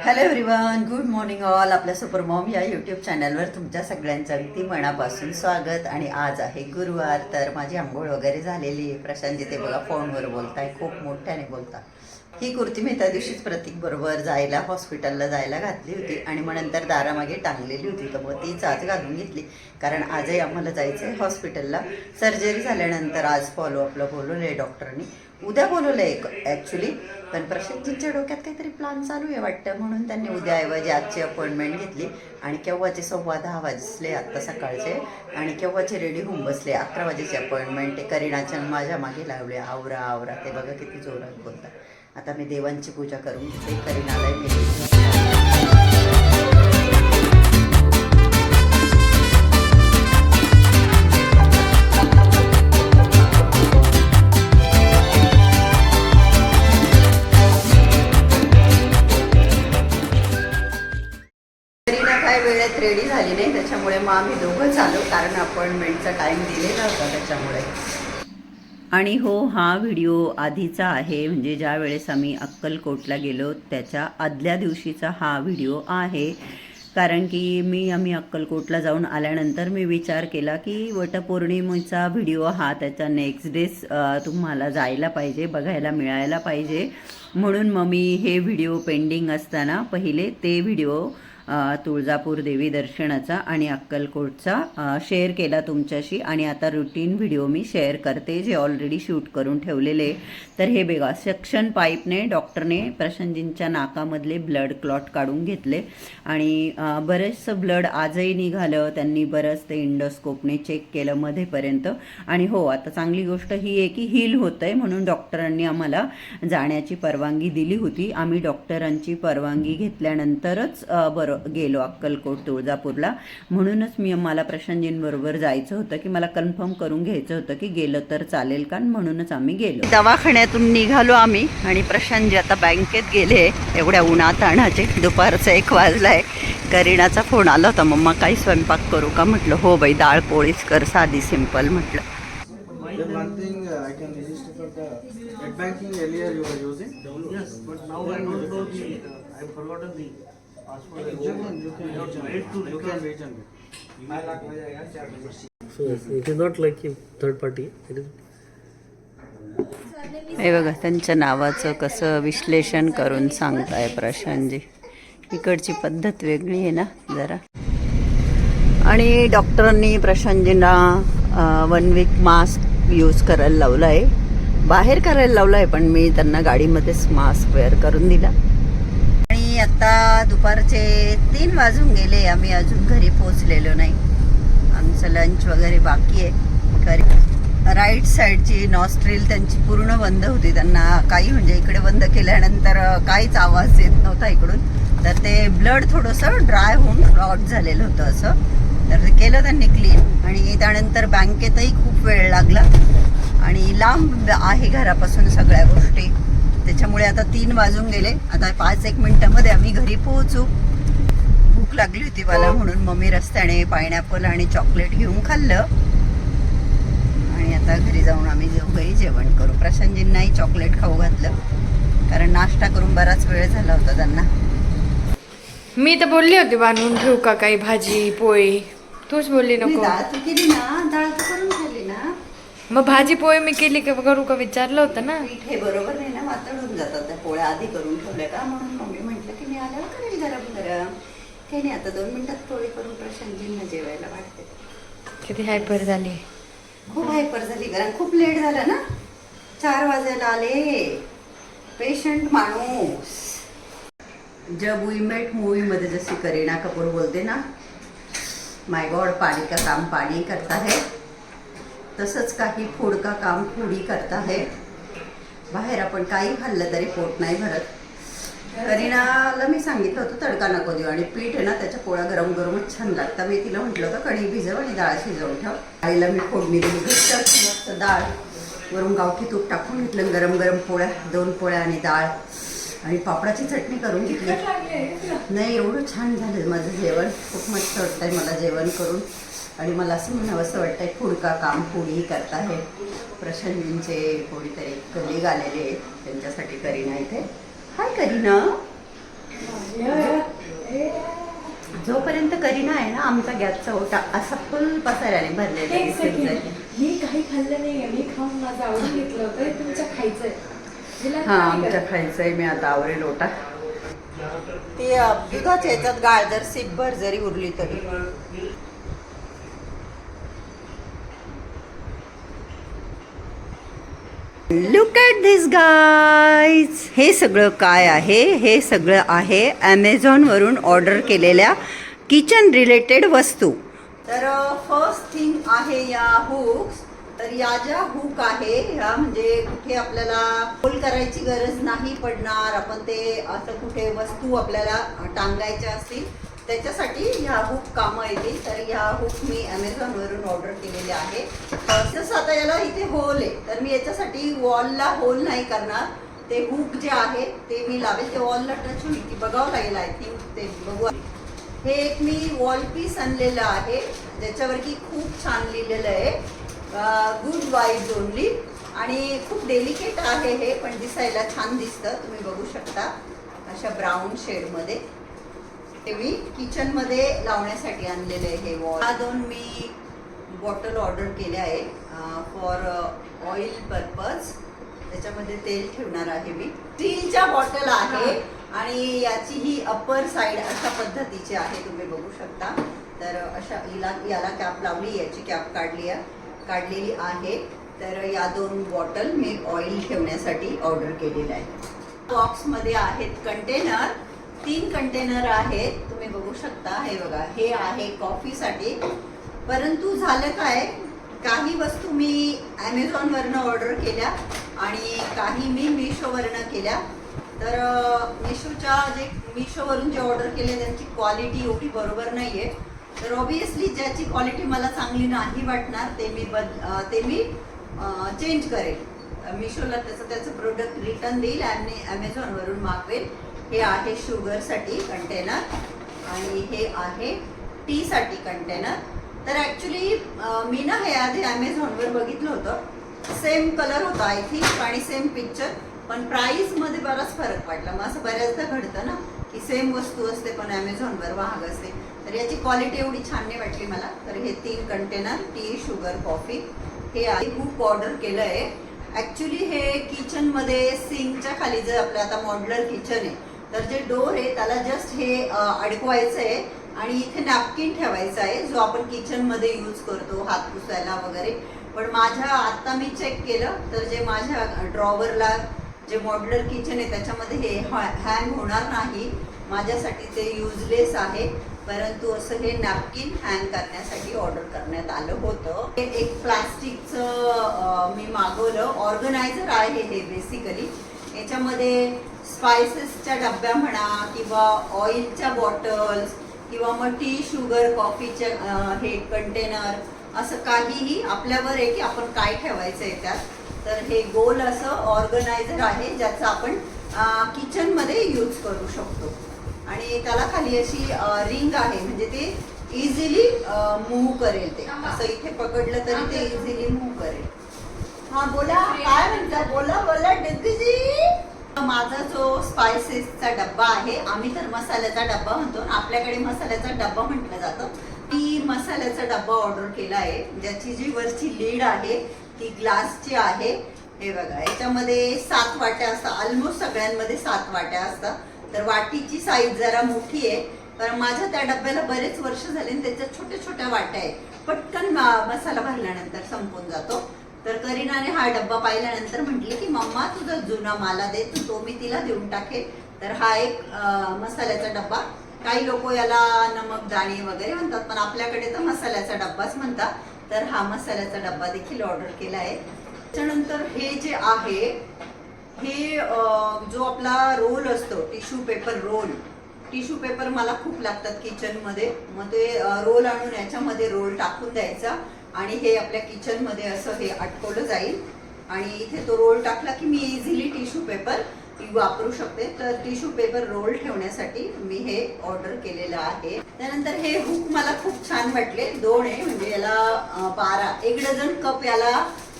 Hello everyone good morning all आपल्या super mom या YouTube चॅनलवर तुमच्या सगळ्यांचं अगदी मनापासून स्वागत. आणि आज आहे गुरुवार तर माझी आंघोळ वगैरे झालेली आहे. प्रशांतजी ते बघा फोनवर बोलताय खूप मोठ्याने बोलता. ही कुर्ती मी त्या दिवशीच प्रतीक बरोबर जायला हॉस्पिटलला जायला घातली होती. आणि मग नंतर दारामागे टांगलेली होती. तर मग तीच आज घालून घेतली. कारण आजही आम्हाला जायचं आहे हॉस्पिटलला सर्जरी झाल्यानंतर आज फॉलोअपला बोलवलं आहे डॉक्टरनी उद्या बोलवलं आहे ॲक्च्युली पण प्रशांतजींच्या डोक्यात काहीतरी प्लॅन चालू आहे वाटतं. म्हणून त्यांनी उद्याऐवजी आजची अपॉइंटमेंट घेतली. आणि केव्हाचे सव्वा दहा वाजले आत्ता सकाळचे. आणि केव्हाचे रेडी होऊन बसले अकरा वाजेची अपॉइंटमेंट ते करीनाच्या माझ्या मागे लावले. आवरा आवरा. ते बघा किती जोरात बोलतात. आता मी देवांची पूजा करून घेते करीनाला काय वेळेत रेडी झाली नाही त्याच्यामुळे मग आम्ही दोघंच आलो कारण अपॉइंटमेंटचा टाईम दिलेला होता त्याच्यामुळे. आणि हो हा व्हिडिओ आधीचा आहे. म्हणजे ज्या वेळेस आम्ही अक्कलकोटला गेलो त्याच्या आदल्या दिवशीचा हा व्हिडिओ आहे. कारण की मी आम्ही अक्कलकोटला जाऊन आल्यानंतर मी विचार केला की वटपौर्णिमेचा व्हिडिओ हा त्याचा नेक्स्ट डेस तुम्हाला जायला पाहिजे बघायला मिळायला पाहिजे. म्हणून मग मी हे व्हिडिओ पेंडिंग असताना पहिले ते व्हिडिओ तुळजापूर देवी दर्शनाचा आणि अक्कलकोटचा शेअर केला तुमच्याशी. आणि आता रुटीन व्हिडिओ मी शेअर करते जे ऑलरेडी शूट करून ठेवलेले. तर हे बघा सक्शन पाईपने डॉक्टरने प्रशांतजींच्या नाकामधले ब्लड क्लॉट काढून घेतले. आणि बरंचसं बरेचसं ब्लड आजही निघालं. त्यांनी बरंच ते इंडोस्कोपने चेक केलं मध्येपर्यंत. आणि हो आता चांगली गोष्ट ही आहे की हील होतं आहे म्हणून डॉक्टरांनी आम्हाला जाण्याची परवानगी दिली होती. आम्ही डॉक्टरांची परवानगी घेतल्यानंतरच बरं गेलो अक्कलकोट तुळजापूरला. म्हणूनच मी मला प्रशांतजींबरोबर जायचं होतं की मला कन्फर्म करून घ्यायचं होतं की गेलं तर चालेल का? म्हणूनच आम्ही गेलो. दवाखान्यातून निघालो आम्ही आणि प्रशांतजी आता बँकेत गेले. एवढ्या उन्हात आणाचे दुपारचा एक वाजलाय. करीनाचा फोन आला होता. मम्मा काही स्वयंपाक करू का? म्हटलं. हो बाई डाळ पोळीच कर. साधी सिंपल म्हटलं. हे बघा त्यांच्या नावाचं कसं विश्लेषण करून सांगताय प्रशांतजी. इकडची पद्धत वेगळी आहे ना जरा. आणि डॉक्टरांनी प्रशांतजींना वन वीक मास्क यूज करायला लावला आहे बाहेर करायला लावला आहे पण मी त्यांना गाडीमध्येच मास्क वेअर करून दिला. आत्ता आता दुपारचे तीन वाजून गेले आम्ही अजून घरी पोचलेलो नाही. आमचं लंच वगैरे बाकी आहे. घरी राईट साईडची नॉस्ट्रिल त्यांची पूर्ण बंद होती. त्यांना काही म्हणजे इकडे बंद केल्यानंतर काहीच आवाज येत नव्हता इकडून. तर ते ब्लड थोडंसं ड्राय होऊन क्लॉट झालेलं होतं असं. तर ते केलं त्यांनी क्लीन आणि त्यानंतर बँकेतही खूप वेळ लागला. आणि लांब आहे घरापासून सगळ्या गोष्टी. त्याच्यामुळे आता तीन वाजून गेले. आता पाच एक मिनिटामध्ये आम्ही घरी पोहोचू. भूक लागली होती मला म्हणून मम्मी रस्त्याने पायनॅपल आणि चॉकलेट घेऊन खाल्लं. आणि आता घरी जाऊन आम्ही दोघंही जेवण करू. प्रशांतजींनाही चॉकलेट खाऊ घातलं. कारण नाश्ता करून बराच वेळ झाला होता त्यांना. मी तर बोलली होती बांधून ठेवू का काही भाजी पोळी तूच बोलली नको. केली ना? डाळ करून ना? मग भाजी पोळी मी केली का करू का? विचारलं होतं ना. हे बरोबर नाही ना वातडून जातात त्या पोळ्या आधी करून ठेवल्या का? म्हणून मम्मी म्हटलं की मी आल्यावर करेल गरम गरम. काही नाही आता दोन मिनिटात पोळी करून प्रशांतजींना जेवायला वाटते किती हायपर झाली. खूप हायपर झाली कारण खूप लेट झाला ना? चार वाजायला आले. पेशंट माणूस. जब वी मेट मूवीमध्ये जशी करीना कपूर बोलते ना माय गॉड पाणी का काम पाणी करता है. तसंच काही फूड का काम फूडी करता है. बाहेर आपण काही खाल्लं तरी पोट नाही भरत. करीनाला मी सांगितलं होतं तडका नको देऊ आणि पीठ आहे ना त्याच्या पोळ्या गरम गरमच छान लागतात. मी तिला म्हटलं होतं कढी भिजव आणि डाळ शिजवून ठेव. आईला मी फोडणी दिली मस्त डाळ. वरून गावठी तूप टाकून घेतलं गरम गरम पोळ्या दोन पोळ्या आणि डाळ. आणि पापडाची चटणी करून घेतली. नाही एवढं छान झालं माझं जेवण. खूप मस्त वाटतंय मला जेवण करून. आणि मला असं म्हणावं असं वाटतंय फुडका काम फुडी करता आहे प्रशांतजींचे कोणीतरी कलिग आलेले आहेत त्यांच्यासाठी करीना इथे. हाय करीना. जोपर्यंत करीना आहे ना आमचा गॅसचा ओटा असा फुल पसाऱ्याने भरलेला. मी काही खाल्लं नाहीये. मी खाऊन माझं आवडून घेतलं होतं. हे तुमच्या खायचंय. हा आमच्या? खायचंय. मी आता आवरेल ओटा. ते दुधाच्या याच्यात गाळ जर सिपभर जरी उरली तरी. लुक ॲट धिस गाईज हे सगळं काय आहे? हे सगळं आहे ॲमेझॉनवरून ऑर्डर केलेल्या किचन रिलेटेड वस्तू. तर फर्स्ट थिंग आहे या हुक्स तर या ज्या हुक आहे ह्या म्हणजे कुठे आपल्याला होल करायची गरज नाही पडणार. आपण ते असं कुठे वस्तू आपल्याला टांगायच्या असतील. त्याच्यासाठी ह्या हुक कामं येतील. तर ह्या हुक मी ॲमेझॉनवरून ऑर्डर केलेले आहे. जसं आता याला इथे होल आहे तर मी याच्यासाठी वॉलला होल नाही करणार. ते हुक जे आहे ते मी लावेल. ते वॉलला टच होईल. की बघावं लागेल आय थिंक ते बघू. हे एक मी वॉल पीस आणलेलं आहे ज्याच्यावर की खूप छान लिहिलेलं आहे. गुड वाईज ओनली आणि खूप डेलिकेट आहे हे पण दिसायला छान दिसतं. तुम्ही बघू शकता अशा ब्राऊन शेडमध्ये हे मी किचनमध्ये लावण्यासाठी आणलेले आहे हे वॉल हा दोन मी बॉटल ऑर्डर केल्या आहे फॉर ऑइल पर्पज त्याच्यामध्ये तेल ठेवणार आहे मी. स्टीलच्या बॉटल आहे आणि याची ही अप्पर साईड अशा पद्धतीची आहे तुम्ही बघू शकता. तर अशा हिला याला कॅप लावली याची कॅप काढली आहे काढलेली आहे. तर या दोन बॉटल मी ऑइल ठेवण्यासाठी ऑर्डर केलेल्या आहे. बॉक्समध्ये आहेत कंटेनर तीन कंटेनर आहेत. तुम्ही बघू शकता. हे बघा हे आहे कॉफीसाठी परंतु झालं काय? काही वस्तू मी ॲमेझॉनवरनं ऑर्डर केल्या आणि काही मी मिशोवरनं केल्या. तर मिशोच्या जे मिशोवरून जे ऑर्डर केले त्यांची क्वालिटी एवढी बरोबर नाही आहे तर ऑबियसली ज्याची क्वालिटी मला चांगली नाही वाटणार ते मी बद ते मी चेंज करेल. मिशोला त्याचं त्याचं प्रोडक्ट रिटर्न देईल आणि ॲमेझॉनवरून मागवेल. हे आहे शुगरसाठी कंटेनर आणि हे आहे टीसाठी कंटेनर तर ॲक्च्युली मी ना हे आधी ॲमेझॉनवर बघितलं होतं. सेम कलर होता आय थिंक आणि सेम पिक्चर पण प्राईसमध्ये बराच फरक वाटला मग असं बऱ्याचदा घडतं ना की सेम वस्तू असते पण ॲमेझॉनवर महाग असते. तर याची क्वालिटी एवढी छान नाही वाटली मला. तर हे तीन कंटेनर टी शुगर कॉफी हे आधी खूप ऑर्डर केलं आहे ॲक्च्युली हे किचनमध्ये सिंकच्या खाली जर आपलं आता मॉड्युलर किचन आहे तर जे डोर आहे त्याला जस्ट हे अडकवायचं आहे आणि इथे नॅपकिन ठेवायचा आहे जो आपण किचनमध्ये यूज करतो हात पुसायला वगैरे. पण माझ्या आत्ता मी चेक केलं तर जे माझ्या ड्रॉवरला जे मॉड्युलर किचन आहे त्याच्यामध्ये हे हँग होणार नाही. माझ्यासाठी ते युजलेस आहे. परंतु असं हे नॅपकिन हँग करण्यासाठी ऑर्डर करण्यात आलं होतं. हे एक प्लास्टिकचं मी मागवलं. ऑर्गनायझर आहे हे बेसिकली याच्यामध्ये स्पायसेसच्या डब्या म्हणा किंवा ऑइलच्या बॉटल्स किंवा मग टी शुगर कॉफीचे अं, हे कंटेनर असं काहीही आपल्यावर आहे की आपण काय ठेवायचं आहे त्यात. तर हे गोल असं ऑर्गनायझर आहे ज्याचं आपण किचनमध्ये यूज करू शकतो. आणि त्याला खाली अशी रिंग आहे म्हणजे ते इझिली मूव्ह करेल ते. असं इथे पकडलं तरी ते इझिली मूव्ह करेल. हा बोला. काय म्हणता? बोला बोला डिग्गीजी. माझा जो स्पायसेसचा डब्बा आहे आम्ही तर मसाल्याचा डब्बा म्हणतो आणि आपल्याकडे मसाल्याचा डब्बा म्हटलं जातं. ती मसाल्याचा डब्बा ऑर्डर केला आहे. ज्याची जी वरची लीड आहे ती ग्लासची आहे. हे बघा याच्यामध्ये सात वाट्या असतात. ऑलमोस्ट सगळ्यांमध्ये सात वाट्या असतात. तर वाटीची साईज जरा मोठी आहे. कारण माझ्या त्या डब्याला बरेच वर्ष झाले आणि त्याच्यात छोट्या छोट्या वाट्या आहेत. पटकन मसाला भरल्यानंतर संपून जातो. तर करीनाने हा डब्बा पाहिल्यानंतर म्हटले की मम्मा तुझा जुना माला दे तू तो मी तिला देऊन टाकेल. तर हा एक मसाल्याचा डब्बा. काही लोक याला नमक दाणे वगैरे म्हणतात पण आपल्याकडे तर मसाल्याचा डब्बाच म्हणतात. तर हा मसाल्याचा डब्बा देखील ऑर्डर केला आहे. त्याच्यानंतर हे जे आहे हे जो आपला रोल असतो tissue paper roll tissue paper मला खूप लागतात किचनमध्ये मग ते रोल आणून याच्यामध्ये रोल टाकून द्यायचा. आणि हे आपल्या किचनमध्ये असं हे अटकवलं जाईल. आणि इथे तो रोल टाकला की मी इझिली टिश्यू पेपर वापरू शकते. तर टिश्यू पेपर रोल ठेवण्यासाठी मी हे ऑर्डर केलेलं आहे. त्यानंतर हे हुक मला खूप छान वाटले. दोन आहे म्हणजे याला बारा. एक डझन कप याला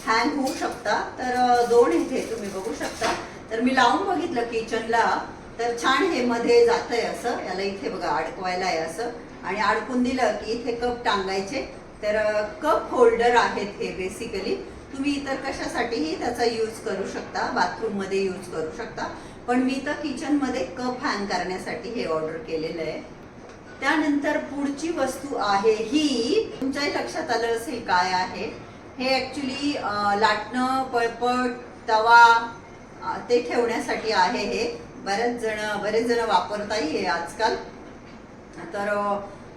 हँग होऊ शकता. तर दोन इथे तुम्ही बघू शकता. तर मी लावून बघितलं किचनला तर छान हे मध्ये जातंय असं. याला इथे बघा अडकवायला आहे असं. आणि अडकून दिलं की इथे कप टांगायचे. तर कप होल्डर आहेत हे बेसिकली तुम्ही इतर कशासाठीही त्याचा यूज करू शकता बाथरूममध्ये यूज करू शकता. पण मी तर किचनमध्ये कप हँग करण्यासाठी हे ऑर्डर केलेलं आहे. त्यानंतर पुढची वस्तू आहे ही. तुमच्याही लक्षात आलं असेल काय आहे? हे ॲक्च्युली लाटणं पळपट तवा ते ठेवण्यासाठी आहे हे. बरेच जण बरेच जण वापरताही हे आजकाल. तर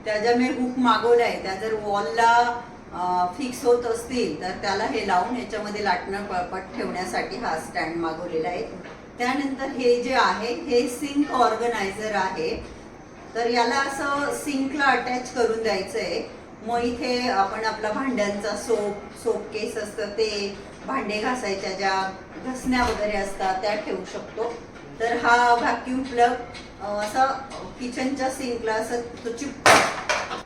त्या ज्या मी हुक मागवल्या त्या जर वॉलला फिक्स होत असतील तर त्याला हे लावून याच्यामध्ये लाटणं पळपट ठेवण्यासाठी हा स्टँड मागवलेला आहे. त्यानंतर हे जे आहे हे सिंक ऑर्गनायझर आहे. तर याला असं सिंकला अटॅच करून द्यायचं आहे मग इथे आपण आपला भांड्यांचा सोप सोप केस असतं ते भांडे घासायच्या ज्या घसण्या वगैरे असतात त्या ठेवू शकतो. तर हा व्हॅक्यूम प्लग असा किचनच्या सिंकला असं तो चिपकतो.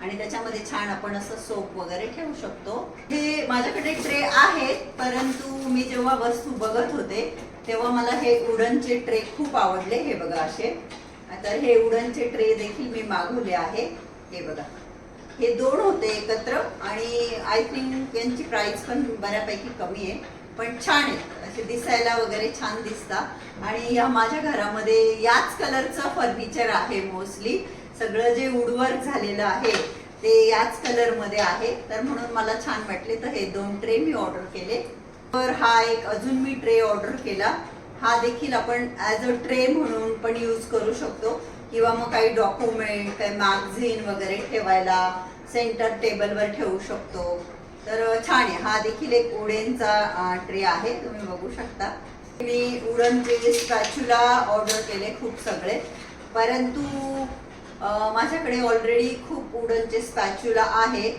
आणि त्याच्यामध्ये छान आपण असं सोप वगैरे ठेवू शकतो. हे माझ्याकडे ट्रे आहेत परंतु मी जेव्हा वस्तू बघत होते तेव्हा मला हे उडनचे ट्रे खूप आवडले हे बघा असे. तर हे उडनचे ट्रे देखील मी मागवले आहे हे बघा. हे दोन होते एकत्र आणि आय थिंक यांची प्राईस पण बऱ्यापैकी कमी आहे पण छान आहे. असे दिसायला वगैरे छान दिसतात. आणि या माझ्या घरामध्ये याच कलरचं फर्निचर आहे मोस्टली. सगळं जे वुडवर्क झालेलं आहे ते याच कलरमध्ये आहे. तर म्हणून मला छान वाटले. तर हे दोन ट्रे मी ऑर्डर केले. तर हा एक अजून मी ट्रे ऑर्डर केला. हा देखील आपण ॲज अ ट्रे म्हणून पण यूज करू शकतो. किंवा मग काही डॉक्युमेंट काही मॅगझिन वगैरे ठेवायला सेंटर टेबलवर ठेवू शकतो. तर छान आहे. हा देखील एक उडेनचा ट्रे आहे. तुम्ही बघू शकता. मी उडनचे स्पॅच्युला ऑर्डर केले खूप सगळे. परंतु माझ्याकडे ऑलरेडी खूप उडनचे स्पॅच्युला आहे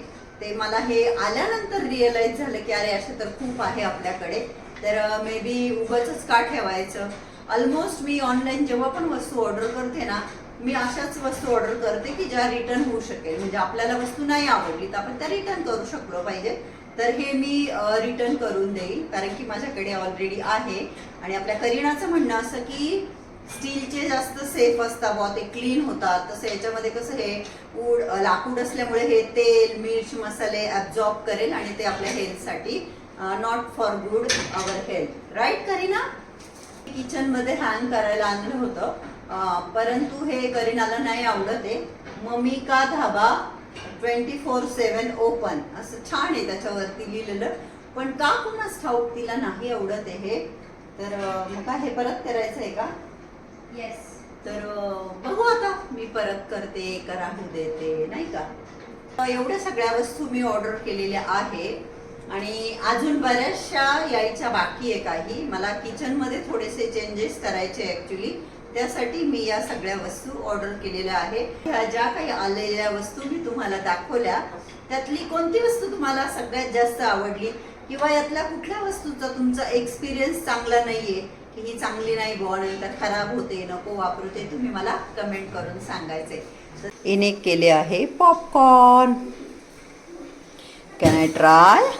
ते मला हे आल्यानंतर रिअलाईज झालं की अरे असे तर खूप आहे आपल्याकडे. तर मे बी उगंच का ठेवायचं? ऑलमोस्ट मी ऑनलाईन जेव्हा पण वस्तू ऑर्डर करते ना मी अशाच वस्तू ऑर्डर करते की ज्या रिटर्न होऊ शकेल. म्हणजे आपल्याला वस्तू नाही आवडली तर आपण त्या रिटर्न करू शकलो पाहिजे. तर हे मी रिटर्न करून देईल. कारण की माझ्याकडे ऑलरेडी आहे. आणि आपल्या करिणाचं म्हणणं असं की स्टीलचे जास्त सेफ असतात. बॉ ते क्लीन होतात. तसं याच्यामध्ये कसं हे ऊड लाकूड असल्यामुळे हे तेल मिर्च मसाले ॲब्झॉर्ब करेल आणि ते आपल्या हेल्थसाठी not for good our health right Kareena? किचनमध्ये हँग करायला आणलं होतं. परंतु हे करीनाला नाही आवडत. आहे ममिका dhaba twenty four seven open? असं छान आहे त्याच्यावरती लिहिलेलं. पण का कुणाच ठाऊक तिला नाही आवडत आहे हे? तर मग हे परत करायचं आहे का? येस तर बघू आता. मी परत करते का राहू देते नाही का? एवढ्या सगळ्या वस्तू मी ऑर्डर केलेल्या आहे. आणि अजून बऱ्याचशा यायच्या बाकी आहे काही. मला किचनमध्ये थोडेसे चेंजेस करायचे ॲक्च्युली त्यासाठी मी या सगळ्या वस्तू ऑर्डर केलेल्या आहे ह्या ज्या काही आलेल्या वस्तू मी तुम्हाला दाखवल्या त्यातली कोणती वस्तू तुम्हाला सगळ्यात जास्त आवडली? किंवा यातल्या कुठल्या वस्तूचा तुमचा एक्सपिरियन्स चांगला नाहीये? की ही चांगली नाही बुवा नंतर खराब होते नको वापरू ते तुम्ही मला कमेंट करून सांगायचे इने केले आहे पॉपकॉर्न कॅन आय ट्राय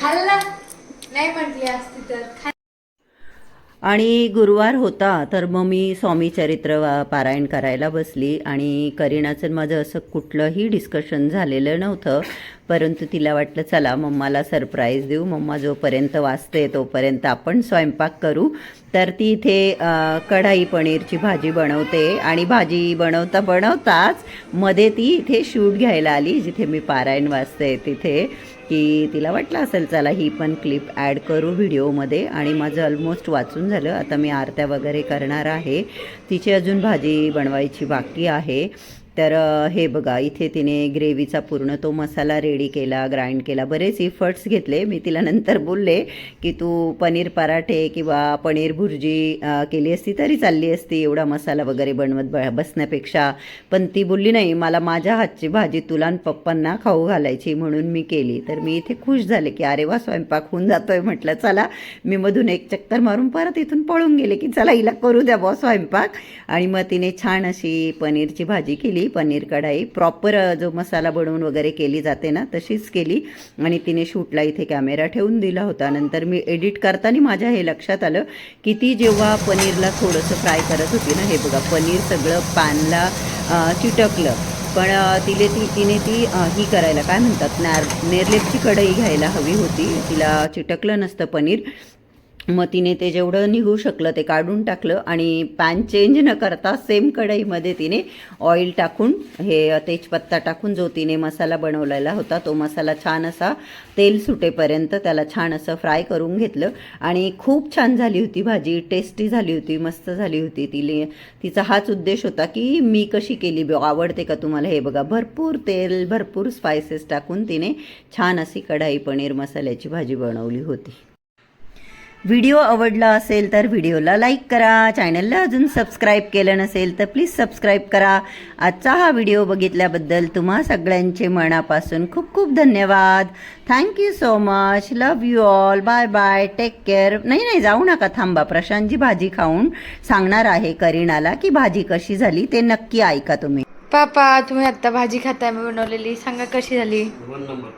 खाल्ला? नाही म्हटली असती तर. आणि गुरुवार होता तर मग मी स्वामी चरित्र वा- पारायण करायला बसली आणि करीणाचं माझं असं कुठलंही डिस्कशन झालेलं नव्हतं. परंतु तिला वाटलं चला मम्माला सरप्राईज देऊ. मम्मा जोपर्यंत वाचते तोपर्यंत आपण स्वयंपाक करू. तर ती इथे कढाई पनीरची भाजी बनवते आणि भाजी बनवता बनवताच मध्ये ती इथे शूट घ्यायला आली जिथे मी पारायण वाचते तिथे की तिला वाटलं असेल चला ही पण क्लिप ॲड करू व्हिडिओमध्ये. आणि माझं ऑलमोस्ट वाचून झालं. आता मी आरत्या वगैरे करणार आहे. तिची अजून भाजी बनवायची बाकी आहे. तर हे बघा इथे तिने ग्रेव्हीचा पूर्ण तो मसाला रेडी केला ग्राइंड केला. बरेच इफर्ट्स घेतले. मी तिला नंतर बोलले की तू पनीर पराठे किंवा पनीर भुर्जी केली असती तरी चालली असती एवढा मसाला वगैरे बनवत ब बसण्यापेक्षा. पण ती बोलली नाही मला माझ्या हातची भाजी तुला आणि पप्पांना खाऊ घालायची म्हणून मी केली. तर मी इथे खुश झाले की अरे वा स्वयंपाक होऊन जातोय. म्हटलं चला. मी मधून एक चक्कर मारून परत इथून पळून गेले की चला हिला करू द्या बॉ स्वयंपाक. आणि मग तिने छान अशी पनीरची भाजी केली. केली पनीर कढाई. प्रॉपर जो मसाला बनवून वगैरे केली जाते ना तशीच केली. आणि तिने शूटला इथे कॅमेरा ठेवून दिला होता. नंतर मी एडिट करताना माझ्या हे लक्षात आलं की ती जेव्हा पनीरला थोडंसं फ्राय करत होती ना हे बघा पनीर सगळं पॅनला चिटकलं. पण तिले ती तिने ती ही करायला काय म्हणतात नॅर नेरलेपची कढई घ्यायला हवी होती. तिला चिटकलं नसतं पनीर. मग तिने ते जेवढं निघू शकलं ते काढून टाकलं आणि पॅन चेंज न करता सेम कढईमध्ये तिने ऑइल टाकून हे तेजपत्ता टाकून जो तिने मसाला बनवलेला होता तो मसाला छान असा तेल सुटेपर्यंत त्याला छान असं फ्राय करून घेतलं. आणि खूप छान झाली होती भाजी टेस्टी झाली होती मस्त झाली होती तिने तिचा हाच उद्देश होता की मी कशी केली बघ आवडते का तुम्हाला? हे बघा भरपूर तेल भरपूर स्पायसेस टाकून तिने छान अशी कढाई पनीर मसाल्याची भाजी बनवली होती. व्हिडिओ आवडला असेल तर व्हिडिओला लाईक करा. चॅनलला अजून सबस्क्राईब केलं नसेल तर प्लीज सबस्क्राईब करा. आजचा हा व्हिडिओ बघितल्याबद्दल तुम्हा सगळ्यांचे मनापासून खूप खूप धन्यवाद. Thank you so much love you all bye bye take care नाही नाही जाऊ नका थांबा. प्रशांतची भाजी खाऊन सांगणार आहे करीनाला की भाजी कशी झाली ते नक्की ऐका तुम्ही. पापा तुम्ही आत्ता भाजी खाताय मी बनवलेली. सांगा कशी झाली? One number.